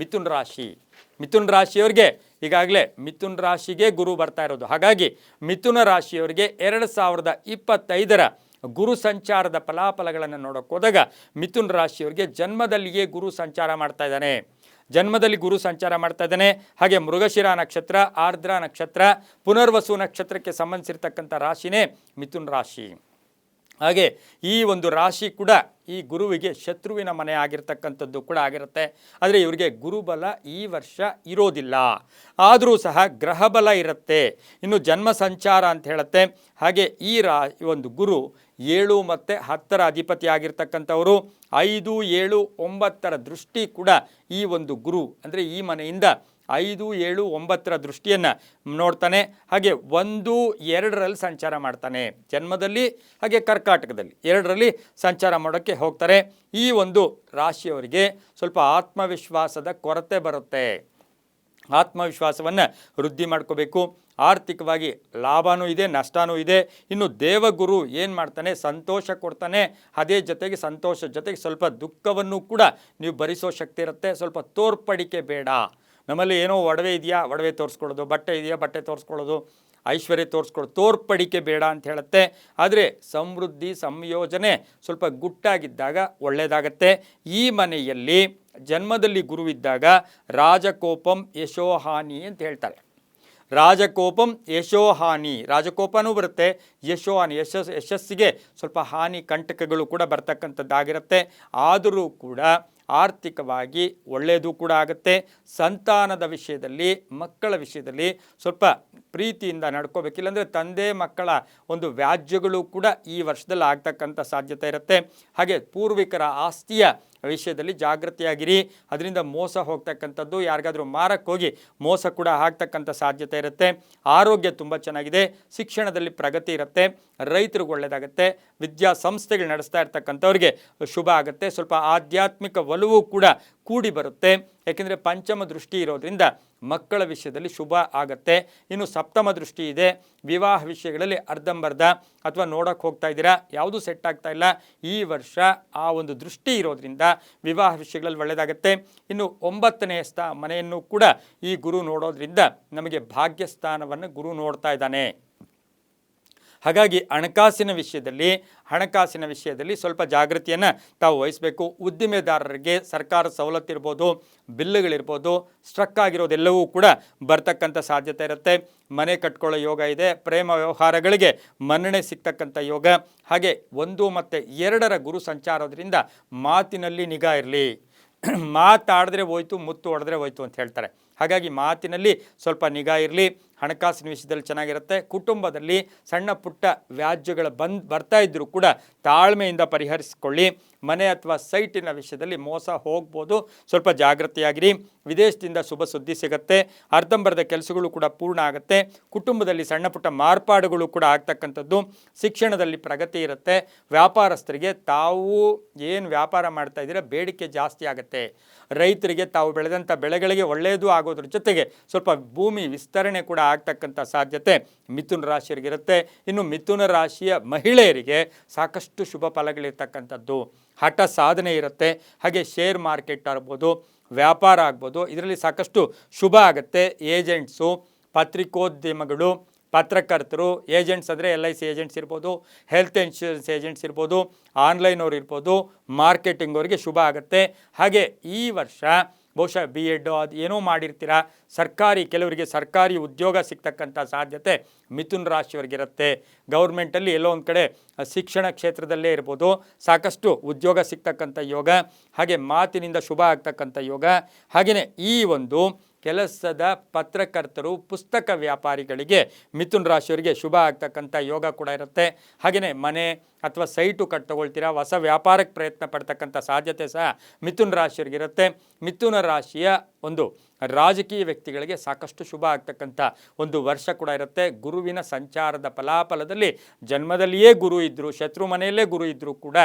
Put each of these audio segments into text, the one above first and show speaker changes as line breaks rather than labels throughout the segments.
ಮಿಥುನ್ ರಾಶಿ. ಮಿಥುನ್ ರಾಶಿಯವರಿಗೆ ಈಗಾಗಲೇ ಮಿಥುನ್ ರಾಶಿಗೆ ಗುರು ಬರ್ತಾ ಇರೋದು. ಹಾಗಾಗಿ ಮಿಥುನ ರಾಶಿಯವರಿಗೆ ಎರಡು ಸಾವಿರದ ಇಪ್ಪತ್ತೈದರ ಗುರು ಸಂಚಾರದ ಫಲಾಫಲಗಳನ್ನು ನೋಡೋಕೆ ಹೋದಾಗ ಮಿಥುನ್ ರಾಶಿಯವರಿಗೆ ಜನ್ಮದಲ್ಲಿಯೇ ಗುರು ಸಂಚಾರ ಮಾಡ್ತಾ ಇದ್ದಾನೆ. ಜನ್ಮದಲ್ಲಿ ಗುರು ಸಂಚಾರ ಮಾಡ್ತಾ ಇದ್ದಾನೆ. ಹಾಗೆ ಮೃಗಶಿರ ನಕ್ಷತ್ರ, ಆರ್ದ್ರ ನಕ್ಷತ್ರ, ಪುನರ್ವಸು ನಕ್ಷತ್ರಕ್ಕೆ ಸಂಬಂಧಿಸಿರ್ತಕ್ಕಂಥ ರಾಶಿನೇ ಮಿಥುನ್ ರಾಶಿ. ಹಾಗೆ ಈ ಒಂದು ರಾಶಿ ಕೂಡ ಈ ಗುರುವಿಗೆ ಶತ್ರುವಿನ ಮನೆ ಆಗಿರ್ತಕ್ಕಂಥದ್ದು ಕೂಡ ಆಗಿರುತ್ತೆ. ಆದರೆ ಇವರಿಗೆ ಗುರುಬಲ ಈ ವರ್ಷ ಇರೋದಿಲ್ಲ. ಆದರೂ ಸಹ ಗ್ರಹಬಲ ಇರುತ್ತೆ. ಇನ್ನು ಜನ್ಮ ಸಂಚಾರ ಅಂತ ಹೇಳುತ್ತೆ. ಹಾಗೆ ಈ ರಾ ಒಂದು ಗುರು ಏಳು ಮತ್ತು ಹತ್ತರ ಅಧಿಪತಿ ಆಗಿರ್ತಕ್ಕಂಥವರು. ಐದು, ಏಳು, ಒಂಬತ್ತರ ದೃಷ್ಟಿ ಕೂಡ ಈ ಒಂದು ಗುರು, ಅಂದರೆ ಈ ಮನೆಯಿಂದ ಐದು ಏಳು ಒಂಬತ್ತರ ದೃಷ್ಟಿಯನ್ನು ನೋಡ್ತಾನೆ. ಹಾಗೆ ಒಂದು ಎರಡರಲ್ಲಿ ಸಂಚಾರ ಮಾಡ್ತಾನೆ. ಜನ್ಮದಲ್ಲಿ ಹಾಗೆ ಕರ್ಕಾಟಕದಲ್ಲಿ ಎರಡರಲ್ಲಿ ಸಂಚಾರ ಮಾಡೋಕ್ಕೆ ಹೋಗ್ತಾರೆ. ಈ ಒಂದು ರಾಶಿಯವರಿಗೆ ಸ್ವಲ್ಪ ಆತ್ಮವಿಶ್ವಾಸದ ಕೊರತೆ ಬರುತ್ತೆ. ಆತ್ಮವಿಶ್ವಾಸವನ್ನು ವೃದ್ಧಿ ಮಾಡ್ಕೋಬೇಕು. ಆರ್ಥಿಕವಾಗಿ ಲಾಭನೂ ಇದೆ, ನಷ್ಟನೂ ಇದೆ. ಇನ್ನು ದೇವಗುರು ಏನು ಮಾಡ್ತಾನೆ? ಸಂತೋಷ ಕೊಡ್ತಾನೆ. ಅದೇ ಜೊತೆಗೆ ಸಂತೋಷ ಜೊತೆಗೆ ಸ್ವಲ್ಪ ದುಃಖವನ್ನು ಕೂಡ ನೀವು ಭರಿಸೋ ಶಕ್ತಿ ಇರುತ್ತೆ. ಸ್ವಲ್ಪ ತೋರ್ಪಡಿಕೆ ಬೇಡ. ನಮ್ಮಲ್ಲಿ ಏನೋ ಒಡವೆ ಇದೆಯಾ? ಒಡವೆ ತೋರಿಸ್ಕೊಳ್ಳೋದು, ಬಟ್ಟೆ ಇದೆಯಾ? ಬಟ್ಟೆ ತೋರಿಸ್ಕೊಳ್ಳೋದು, ಐಶ್ವರ್ಯ ತೋರಿಸ್ಕೊಳ್ಳೋದು, ತೋರ್ಪಡಿಕೆ ಬೇಡ ಅಂತ ಹೇಳುತ್ತೆ. ಆದರೆ ಸಮೃದ್ಧಿ ಸಂಯೋಜನೆ ಸ್ವಲ್ಪ ಗುಟ್ಟಾಗಿದ್ದಾಗ ಒಳ್ಳೆಯದಾಗತ್ತೆ ಈ ಮನೆಯಲ್ಲಿ ಜನ್ಮದಲ್ಲಿ ಗುರುವಿದ್ದಾಗ ರಾಜಕೋಪಂ ಯಶೋಹಾನಿ ಅಂತ ಹೇಳ್ತಾರೆ. ರಾಜಕೋಪಂ ಯಶೋಹಾನಿ, ರಾಜಕೋಪನೂ ಬರುತ್ತೆ. ಯಶೋಹಾನಿ, ಯಶಸ್, ಯಶಸ್ಸಿಗೆ ಸ್ವಲ್ಪ ಹಾನಿ, ಕಂಟಕಗಳು ಕೂಡ ಬರ್ತಕ್ಕಂಥದ್ದಾಗಿರುತ್ತೆ. ಆದರೂ ಕೂಡ ಆರ್ಥಿಕವಾಗಿ ಒಳ್ಳೆಯದು ಕೂಡ ಆಗುತ್ತೆ. ಸಂತಾನದ ವಿಷಯದಲ್ಲಿ, ಮಕ್ಕಳ ವಿಷಯದಲ್ಲಿ ಸ್ವಲ್ಪ ಪ್ರೀತಿಯಿಂದ ನಡ್ಕೋಬೇಕು. ಇಲ್ಲಾಂದರೆ ತಂದೆ, ಮಕ್ಕಳ ಒಂದು ವ್ಯಾಜ್ಯಗಳು ಕೂಡ ಈ ವರ್ಷದಲ್ಲಿ ಆಗ್ತಕ್ಕಂಥ ಸಾಧ್ಯತೆ ಇರುತ್ತೆ. ಹಾಗೆ ಪೂರ್ವಿಕರ ಆಸ್ತಿಯ ವಿಷಯದಲ್ಲಿ ಜಾಗೃತಿಯಾಗಿರಿ. ಅದರಿಂದ ಮೋಸ ಹೋಗ್ತಕ್ಕಂಥದ್ದು ಯಾರಿಗಾದರೂ ಮಾರಕ್ಕೆ ಹೋಗಿ ಮೋಸ ಕೂಡ ಆಗ್ತಕ್ಕಂಥ ಸಾಧ್ಯತೆ ಇರುತ್ತೆ. ಆರೋಗ್ಯ ತುಂಬ ಚೆನ್ನಾಗಿದೆ. ಶಿಕ್ಷಣದಲ್ಲಿ ಪ್ರಗತಿ ಇರುತ್ತೆ. ರೈತರಿಗೆ ಒಳ್ಳೆಯದಾಗುತ್ತೆ ವಿದ್ಯಾಸಂಸ್ಥೆಗಳು ನಡೆಸ್ತಾ ಇರ್ತಕ್ಕಂಥವ್ರಿಗೆ ಶುಭ ಆಗುತ್ತೆ. ಸ್ವಲ್ಪ ಆಧ್ಯಾತ್ಮಿಕ ಒಲವು ಕೂಡ ಕೂಡಿ ಬರುತ್ತೆ. ಯಾಕೆಂದರೆ ಪಂಚಮ ದೃಷ್ಟಿ ಇರೋದ್ರಿಂದ ಮಕ್ಕಳ ವಿಷಯದಲ್ಲಿ ಶುಭ ಆಗತ್ತೆ. ಇನ್ನು ಸಪ್ತಮ ದೃಷ್ಟಿ ಇದೆ. ವಿವಾಹ ವಿಷಯಗಳಲ್ಲಿ ಅರ್ಧಂಬರ್ಧ ಅಥವಾ ನೋಡೋಕ್ಕೆ ಹೋಗ್ತಾ ಇದ್ದೀರಾ? ಯಾವುದೂ ಸೆಟ್ ಆಗ್ತಾ ಇಲ್ಲ. ಈ ವರ್ಷ ಆ ಒಂದು ದೃಷ್ಟಿ ಇರೋದ್ರಿಂದ ವಿವಾಹ ವಿಷಯಗಳಲ್ಲಿ ಒಳ್ಳೆಯದಾಗುತ್ತೆ. ಇನ್ನು ಒಂಬತ್ತನೇ ಸ್ಥಾ ಮನೆಯನ್ನು ಕೂಡ ಈ ಗುರು ನೋಡೋದ್ರಿಂದ ನಮಗೆ ಭಾಗ್ಯಸ್ಥಾನವನ್ನು ಗುರು ನೋಡ್ತಾ ಇದ್ದಾನೆ. ಹಾಗಾಗಿ ಹಣಕಾಸಿನ ವಿಷಯದಲ್ಲಿ ಹಣಕಾಸಿನ ವಿಷಯದಲ್ಲಿ ಸ್ವಲ್ಪ ಜಾಗೃತಿಯನ್ನು ತಾವು ವಹಿಸಬೇಕು. ಉದ್ದಿಮೆದಾರರಿಗೆ ಸರ್ಕಾರ ಸವಲತ್ತು ಇರ್ಬೋದು, ಬಿಲ್ಲುಗಳಿರ್ಬೋದು, ಸ್ಟ್ರಕ್ ಆಗಿರೋದೆಲ್ಲವೂ ಕೂಡ ಬರ್ತಕ್ಕಂಥ ಸಾಧ್ಯತೆ ಇರುತ್ತೆ. ಮನೆ ಕಟ್ಕೊಳ್ಳೋ ಯೋಗ ಇದೆ, ಪ್ರೇಮ ವ್ಯವಹಾರಗಳಿಗೆ ಮನ್ನಣೆ ಸಿಗ್ತಕ್ಕಂಥ ಯೋಗ. ಹಾಗೆ ಒಂದು ಮತ್ತು ಎರಡರ ಗುರು ಸಂಚಾರೋದ್ರಿಂದ ಮಾತಿನಲ್ಲಿ ನಿಗಾ ಇರಲಿ. ಮಾತಾಡಿದ್ರೆ ಹೋಯ್ತು, ಮುತ್ತು ಹೊಡೆದ್ರೆ ಹೋಯ್ತು ಅಂತ ಹೇಳ್ತಾರೆ. ಹಾಗಾಗಿ ಮಾತಿನಲ್ಲಿ ಸ್ವಲ್ಪ ನಿಗಾ ಇರಲಿ. ಹಣಕಾಸಿನ ವಿಷಯದಲ್ಲಿ ಚೆನ್ನಾಗಿರುತ್ತೆ. ಕುಟುಂಬದಲ್ಲಿ ಸಣ್ಣ ಪುಟ್ಟ ವ್ಯಾಜ್ಯಗಳು ಬಂದ್ ಬರ್ತಾ ಇದ್ದರೂ ಕೂಡ ತಾಳ್ಮೆಯಿಂದ ಪರಿಹರಿಸಿಕೊಳ್ಳಿ. ಮನೆ ಅಥವಾ ಸೈಟಿನ ವಿಷಯದಲ್ಲಿ ಮೋಸ ಹೋಗ್ಬೋದು. ಸ್ವಲ್ಪ ಜಾಗೃತಿಯಾಗಿರಿ ವಿದೇಶದಿಂದ ಶುಭ ಸುದ್ದಿ ಸಿಗುತ್ತೆ. ಅರ್ಧಂಬರ್ಧ ಕೆಲಸಗಳು ಕೂಡ ಪೂರ್ಣ ಆಗುತ್ತೆ. ಕುಟುಂಬದಲ್ಲಿ ಸಣ್ಣ ಪುಟ್ಟ ಮಾರ್ಪಾಡುಗಳು ಕೂಡ ಆಗ್ತಕ್ಕಂಥದ್ದು ಶಿಕ್ಷಣದಲ್ಲಿ ಪ್ರಗತಿ ಇರುತ್ತೆ. ವ್ಯಾಪಾರಸ್ಥರಿಗೆ ತಾವು ಏನು ವ್ಯಾಪಾರ ಮಾಡ್ತಾ ಇದ್ದೀರಾ ಬೇಡಿಕೆ ಜಾಸ್ತಿ ಆಗುತ್ತೆ. ರೈತರಿಗೆ ತಾವು ಬೆಳೆದಂಥ ಬೆಳೆಗಳಿಗೆ ಒಳ್ಳೆಯದು ಆಗೋದ್ರ ಜೊತೆಗೆ ಸ್ವಲ್ಪ ಭೂಮಿ ವಿಸ್ತರಣೆ ಕೂಡ ಆಗ್ತಕ್ಕಂಥ ಸಾಧ್ಯತೆ ಮಿಥುನ ರಾಶಿಯರಿಗಿರುತ್ತೆ. ಇನ್ನು ಮಿಥುನ ರಾಶಿಯ ಮಹಿಳೆಯರಿಗೆ ಸಾಕಷ್ಟು ಶುಭ ಫಲಗಳಿರ್ತಕ್ಕಂಥದ್ದು. ಹಠ ಸಾಧನೆ ಇರುತ್ತೆ. ಹಾಗೆ ಶೇರ್ ಮಾರ್ಕೆಟ್ ಆಗ್ಬೋದು, ವ್ಯಾಪಾರ ಆಗ್ಬೋದು, ಇದರಲ್ಲಿ ಸಾಕಷ್ಟು ಶುಭ ಆಗುತ್ತೆ. ಏಜೆಂಟ್ಸು ಪತ್ರಿಕೋದ್ಯಮಗಳು, ಪತ್ರಕರ್ತರು ಏಜೆಂಟ್ಸ್ ಅಂದರೆ ಎಲ್ ಐ ಸಿ ಏಜೆಂಟ್ಸ್ ಇರ್ಬೋದು ಹೆಲ್ತ್ ಇನ್ಶೂರೆನ್ಸ್ ಏಜೆಂಟ್ಸ್ ಇರ್ಬೋದು ಆನ್ಲೈನ್ ಅವ್ರು ಇರ್ಬೋದು ಮಾರ್ಕೆಟಿಂಗ್ ಅವರಿಗೆ ಶುಭ ಆಗುತ್ತೆ. ಹಾಗೆ ಈ ವರ್ಷ ಬಹುಶಃ ಬಿ ಎಡ್ಡು ಅದು ಏನೋ ಮಾಡಿರ್ತೀರಾ. ಸರ್ಕಾರಿ, ಕೆಲವರಿಗೆ ಸರ್ಕಾರಿ ಉದ್ಯೋಗ ಸಿಗ್ತಕ್ಕಂಥ ಸಾಧ್ಯತೆ ಮಿಥುನ್ ರಾಶಿಯವರಿಗಿರುತ್ತೆ ಗೌರ್ಮೆಂಟಲ್ಲಿ ಎಲ್ಲೋ ಒಂದು ಕಡೆ ಶಿಕ್ಷಣ ಕ್ಷೇತ್ರದಲ್ಲೇ ಇರ್ಬೋದು. ಸಾಕಷ್ಟು ಉದ್ಯೋಗ ಸಿಗ್ತಕ್ಕಂಥ ಯೋಗ, ಹಾಗೆ ಮಾತಿನಿಂದ ಶುಭ ಆಗ್ತಕ್ಕಂಥ ಯೋಗ ಹಾಗೆಯೇ ಈ ಒಂದು ಕೆಲಸದ ಪತ್ರಕರ್ತರು, ಪುಸ್ತಕ ವ್ಯಾಪಾರಿಗಳಿಗೆ ಮಿಥುನ್ ರಾಶಿಯವರಿಗೆ ಶುಭ ಆಗ್ತಕ್ಕಂಥ ಯೋಗ ಕೂಡ ಇರುತ್ತೆ. ಹಾಗೆಯೇ ಮನೆ ಅಥವಾ ಸೈಟು ಕಟ್ ತಗೊಳ್ತೀರಾ, ಹೊಸ ವ್ಯಾಪಾರಕ್ಕೆ ಪ್ರಯತ್ನ ಪಡ್ತಕ್ಕಂಥ ಸಾಧ್ಯತೆ ಸಹ ಮಿಥುನ್ ರಾಶಿಯವರಿಗಿರುತ್ತೆ ಮಿಥುನ ರಾಶಿಯ ಒಂದು ರಾಜಕೀಯ ವ್ಯಕ್ತಿಗಳಿಗೆ ಸಾಕಷ್ಟು ಶುಭ ಆಗ್ತಕ್ಕಂಥ ಒಂದು ವರ್ಷ ಕೂಡ ಇರುತ್ತೆ. ಗುರುವಿನ ಸಂಚಾರದ ಫಲಾಫಲದಲ್ಲಿ ಜನ್ಮದಲ್ಲಿಯೇ ಗುರು ಇದ್ದರು ಶತ್ರು ಮನೆಯಲ್ಲೇ ಗುರು ಇದ್ದರೂ ಕೂಡ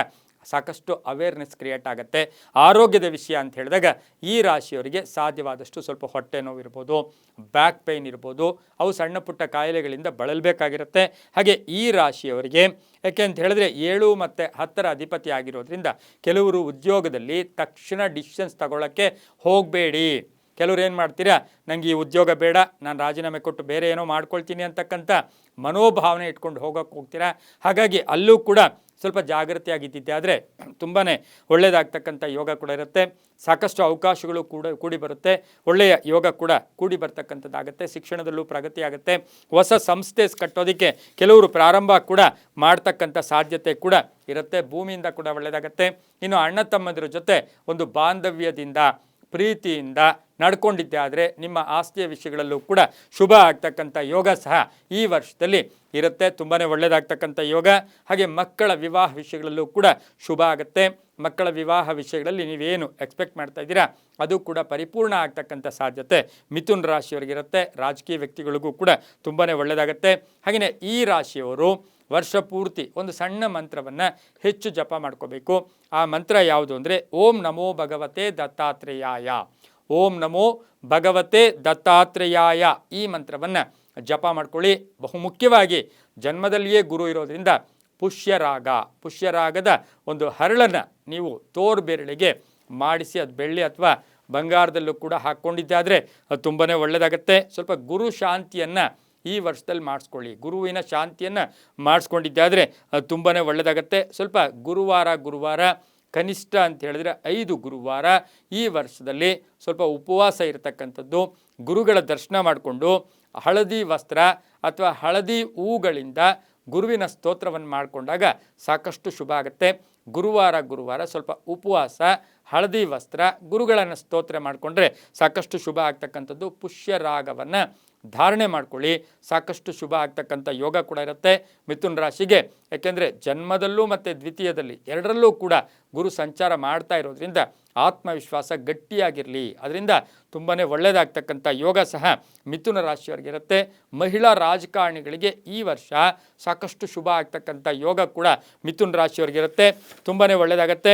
ಸಾಕಷ್ಟು ಅವೇರ್ನೆಸ್ ಕ್ರಿಯೇಟ್ ಆಗುತ್ತೆ. ಆರೋಗ್ಯದ ವಿಷಯ ಅಂತ ಹೇಳಿದಾಗ ಈ ರಾಶಿಯವರಿಗೆ ಸಾಧ್ಯವಾದಷ್ಟು ಸ್ವಲ್ಪ ಹೊಟ್ಟೆ ನೋವು ಇರ್ಬೋದು ಬ್ಯಾಕ್ ಪೇಯ್ನ್ ಇರ್ಬೋದು, ಅವು ಸಣ್ಣ ಪುಟ್ಟ ಕಾಯಿಲೆಗಳಿಂದ ಬಳಲಬೇಕಾಗಿರುತ್ತೆ. ಹಾಗೆ ಈ ರಾಶಿಯವರಿಗೆ, ಯಾಕೆ ಅಂತ ಹೇಳಿದ್ರೆ ಏಳು ಮತ್ತು ಹತ್ತರ ಅಧಿಪತಿ ಆಗಿರೋದ್ರಿಂದ ಕೆಲವರು ಉದ್ಯೋಗದಲ್ಲಿ ತಕ್ಷಣ ಡಿಸಿಷನ್ಸ್ ತಗೊಳ್ಳೋಕ್ಕೆ ಹೋಗಬೇಡಿ. ಕೆಲವ್ರು ಏನು ಮಾಡ್ತೀರಾ ನನಗೆ ಈ ಉದ್ಯೋಗ ಬೇಡ, ನಾನು ರಾಜೀನಾಮೆ ಕೊಟ್ಟು ಬೇರೆ ಏನೋ ಮಾಡ್ಕೊಳ್ತೀನಿ ಅಂತಕ್ಕಂಥ ಮನೋಭಾವನೆ ಇಟ್ಕೊಂಡು ಹೋಗೋಕ್ಕೆ ಹೋಗ್ತೀರಾ? ಹಾಗಾಗಿ ಅಲ್ಲೂ ಕೂಡ ಸ್ವಲ್ಪ ಜಾಗೃತಿಯಾಗಿದ್ದಿದ್ದೆ ಆದರೆ ತುಂಬಾ ಒಳ್ಳೆಯದಾಗ್ತಕ್ಕಂಥ ಯೋಗ ಕೂಡ ಇರುತ್ತೆ. ಸಾಕಷ್ಟು ಅವಕಾಶಗಳು ಕೂಡ ಕೂಡಿ ಬರುತ್ತೆ. ಒಳ್ಳೆಯ ಯೋಗ ಕೂಡ ಕೂಡಿ ಬರ್ತಕ್ಕಂಥದ್ದಾಗುತ್ತೆ. ಶಿಕ್ಷಣದಲ್ಲೂ ಪ್ರಗತಿ ಆಗುತ್ತೆ. ಹೊಸ ಸಂಸ್ಥೆ ಕಟ್ಟೋದಕ್ಕೆ ಕೆಲವರು ಪ್ರಾರಂಭ ಕೂಡ ಮಾಡ್ತಕ್ಕಂಥ ಸಾಧ್ಯತೆ ಕೂಡ ಇರುತ್ತೆ. ಭೂಮಿಯಿಂದ ಕೂಡ ಒಳ್ಳೆಯದಾಗುತ್ತೆ ಇನ್ನು ಅಣ್ಣ ತಮ್ಮಂದಿರ ಜೊತೆ ಒಂದು ಬಾಂಧವ್ಯದಿಂದ ಪ್ರೀತಿಯಿಂದ ನಡ್ಕೊಂಡಿದ್ದೆ. ಆದರೆ ನಿಮ್ಮ ಆಸ್ತಿಯ ವಿಷಯಗಳಲ್ಲೂ ಕೂಡ ಶುಭ ಆಗ್ತಕ್ಕಂಥ ಯೋಗ ಸಹ ಈ ವರ್ಷದಲ್ಲಿ ಇರುತ್ತೆ. ತುಂಬಾ ಒಳ್ಳೆಯದಾಗ್ತಕ್ಕಂಥ ಯೋಗ. ಹಾಗೆ ಮಕ್ಕಳ ವಿವಾಹ ವಿಷಯಗಳಲ್ಲೂ ಕೂಡ ಶುಭ ಆಗುತ್ತೆ. ಮಕ್ಕಳ ವಿವಾಹ ವಿಷಯಗಳಲ್ಲಿ ನೀವೇನು ಎಕ್ಸ್ಪೆಕ್ಟ್ ಮಾಡ್ತಾ ಇದ್ದೀರಾ? ಅದು ಕೂಡ ಪರಿಪೂರ್ಣ ಆಗ್ತಕ್ಕಂಥ ಸಾಧ್ಯತೆ. ಮಿಥುನ್ ರಾಶಿಯವರಿಗಿರುತ್ತೆ. ರಾಜಕೀಯ ವ್ಯಕ್ತಿಗಳಿಗೂ ಕೂಡ ತುಂಬಾ ಒಳ್ಳೆಯದಾಗುತ್ತೆ ಹಾಗೆಯೇ ಈ ರಾಶಿಯವರು ವರ್ಷ ಪೂರ್ತಿ ಒಂದು ಸಣ್ಣ ಮಂತ್ರವನ್ನು ಹೆಚ್ಚು ಜಪ ಮಾಡ್ಕೋಬೇಕು. ಆ ಮಂತ್ರ ಯಾವುದು ಅಂದರೆ, ಓಂ ನಮೋ ಭಗವತೆ ದತ್ತಾತ್ರೇಯಾಯ. ಓಂ ನಮೋ ಭಗವತೆ ದತ್ತಾತ್ರೇಯಾಯ ಈ ಮಂತ್ರವನ್ನು ಜಪ ಮಾಡ್ಕೊಳ್ಳಿ. ಬಹು ಮುಖ್ಯವಾಗಿ ಜನ್ಮದಲ್ಲಿಯೇ ಗುರು ಇರೋದರಿಂದ ಪುಷ್ಯರಾಗ. ಪುಷ್ಯರಾಗದ ಒಂದು ಹರಳನ್ನು ನೀವು ತೋರು ಬೆರಳಿಗೆ ಮಾಡಿಸಿ ಅದು ಬೆಳ್ಳಿ ಅಥವಾ ಬಂಗಾರದಲ್ಲೂ ಕೂಡ ಹಾಕ್ಕೊಂಡಿದ್ದಾದರೆ ಅದು ತುಂಬಾ ಒಳ್ಳೆಯದಾಗತ್ತೆ ಸ್ವಲ್ಪ ಗುರು ಶಾಂತಿಯನ್ನು ಈ ವರ್ಷದಲ್ಲಿ ಮಾಡಿಸ್ಕೊಳ್ಳಿ. ಗುರುವಿನ ಶಾಂತಿಯನ್ನು ಮಾಡಿಸ್ಕೊಂಡಿದ್ದಾದರೆ ಅದು ತುಂಬಾ ಒಳ್ಳೆಯದಾಗತ್ತೆ ಸ್ವಲ್ಪ ಗುರುವಾರ ಗುರುವಾರ, ಕನಿಷ್ಠ ಅಂತ ಹೇಳಿದ್ರೆ ಐದು ಗುರುವಾರ ಈ ವರ್ಷದಲ್ಲಿ ಸ್ವಲ್ಪ ಉಪವಾಸ ಇರತಕ್ಕಂಥದ್ದು, ಗುರುಗಳ ದರ್ಶನ ಮಾಡಿಕೊಂಡು ಹಳದಿ ವಸ್ತ್ರ ಅಥವಾ ಹಳದಿ ಹೂಗಳಿಂದ ಗುರುವಿನ ಸ್ತೋತ್ರವನ್ನು ಮಾಡಿಕೊಂಡಾಗ ಸಾಕಷ್ಟು ಶುಭ ಆಗುತ್ತೆ. ಗುರುವಾರ ಗುರುವಾರ ಸ್ವಲ್ಪ ಉಪವಾಸ ಹಳದಿ ವಸ್ತ್ರ ಗುರುಗಳನ್ನು ಸ್ತೋತ್ರ ಮಾಡಿಕೊಂಡ್ರೆ ಸಾಕಷ್ಟು ಶುಭ ಆಗ್ತಕ್ಕಂಥದ್ದು ಪುಷ್ಯರಾಗವನ್ನು ಧಾರಣೆ ಮಾಡ್ಕೊಳ್ಳಿ. ಸಾಕಷ್ಟು ಶುಭ ಆಗ್ತಕ್ಕಂಥ ಯೋಗ ಕೂಡ ಇರುತ್ತೆ ಮಿಥುನ್ ರಾಶಿಗೆ. ಯಾಕೆಂದರೆ ಜನ್ಮದಲ್ಲೂ ಮತ್ತು ದ್ವಿತೀಯದಲ್ಲಿ ಎರಡರಲ್ಲೂ ಕೂಡ ಗುರು ಸಂಚಾರ ಮಾಡ್ತಾ ಇರೋದ್ರಿಂದ ಆತ್ಮವಿಶ್ವಾಸ ಗಟ್ಟಿಯಾಗಿರಲಿ. ಅದರಿಂದ ತುಂಬಾ ಒಳ್ಳೆಯದಾಗ್ತಕ್ಕಂಥ ಯೋಗ ಸಹ ಮಿಥುನ ರಾಶಿಯವರಿಗಿರುತ್ತೆ ಮಹಿಳಾ ರಾಜಕಾರಣಿಗಳಿಗೆ ಈ ವರ್ಷ ಸಾಕಷ್ಟು ಶುಭ ಆಗ್ತಕ್ಕಂಥ ಯೋಗ ಕೂಡ ಮಿಥುನ್ ರಾಶಿಯವರಿಗಿರುತ್ತೆ ತುಂಬಾ ಒಳ್ಳೆಯದಾಗತ್ತೆ